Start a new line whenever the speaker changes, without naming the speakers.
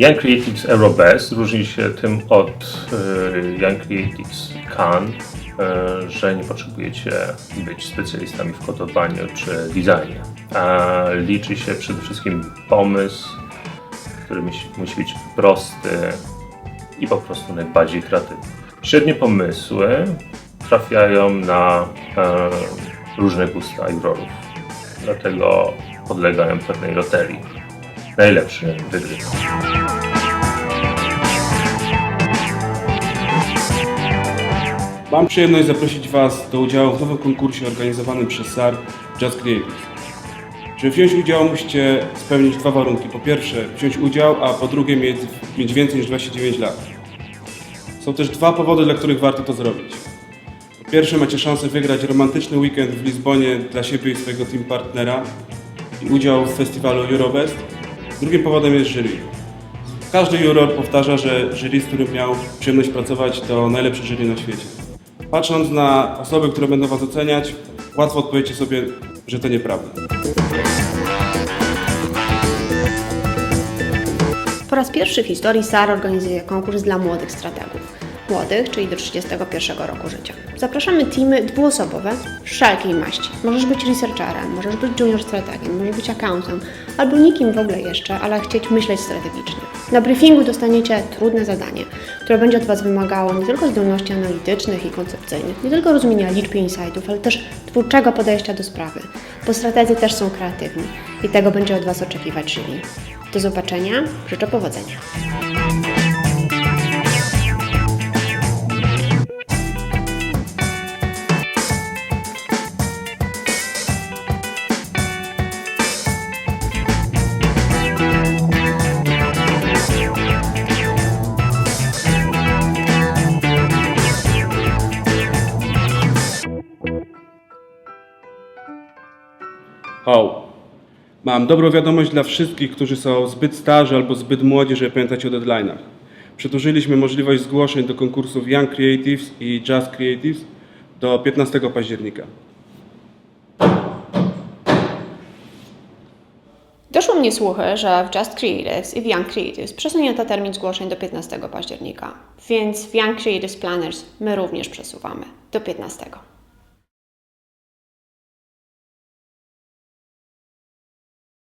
Young Creatives Eurobest różni się tym od y, Young Creatives Cannes, y, że nie potrzebujecie być specjalistami w kodowaniu czy designie. A liczy się przede wszystkim pomysł, który musi, musi być prosty i po prostu najbardziej kreatywny. Średnie pomysły trafiają na e, różne gusta jurorów, dlatego podlegają pewnej loterii. Najlepszy wygrywa.
Mam przyjemność zaprosić Was do udziału w nowym konkursie organizowanym przez SAR Just Creatives. Żeby wziąć udział, musicie spełnić dwa warunki. Po pierwsze, wziąć udział, a po drugie, mieć, mieć więcej niż 29 lat. Są też dwa powody, dla których warto to zrobić. Po pierwsze, macie szansę wygrać romantyczny weekend w Lizbonie dla siebie i swojego team partnera i udział w festiwalu Eurobest. Drugim powodem jest jury. Każdy juror powtarza, że jury, z którym miał przyjemność pracować, to najlepsze jury na świecie. Patrząc na osoby, które będą Was oceniać, łatwo odpowiecie sobie, że to nieprawda.
Po raz pierwszy w historii SAR organizuje konkurs dla młodych strategów. Młodych, czyli do 31 roku życia. Zapraszamy teamy dwuosobowe wszelkiej maści. Możesz być researcherem, możesz być junior strategiem, możesz być accountem, albo nikim w ogóle jeszcze, ale chcieć myśleć strategicznie. Na briefingu dostaniecie trudne zadanie, które będzie od Was wymagało nie tylko zdolności analitycznych i koncepcyjnych, nie tylko rozumienia liczb i insightów, ale też twórczego podejścia do sprawy, bo strategzy też są kreatywni i tego będzie od Was oczekiwać jury. Do zobaczenia, życzę powodzenia.
Ho! Mam dobrą wiadomość dla wszystkich, którzy są zbyt starzy albo zbyt młodzi, żeby pamiętać o deadline'ach. Przedłużyliśmy możliwość zgłoszeń do konkursów Young Creatives i Just Creatives do 15 października.
Doszło mnie słuchy, że w Just Creatives i w Young Creatives przesunięto termin zgłoszeń do 15 października, więc w Young Creatives Planners my również przesuwamy do 15.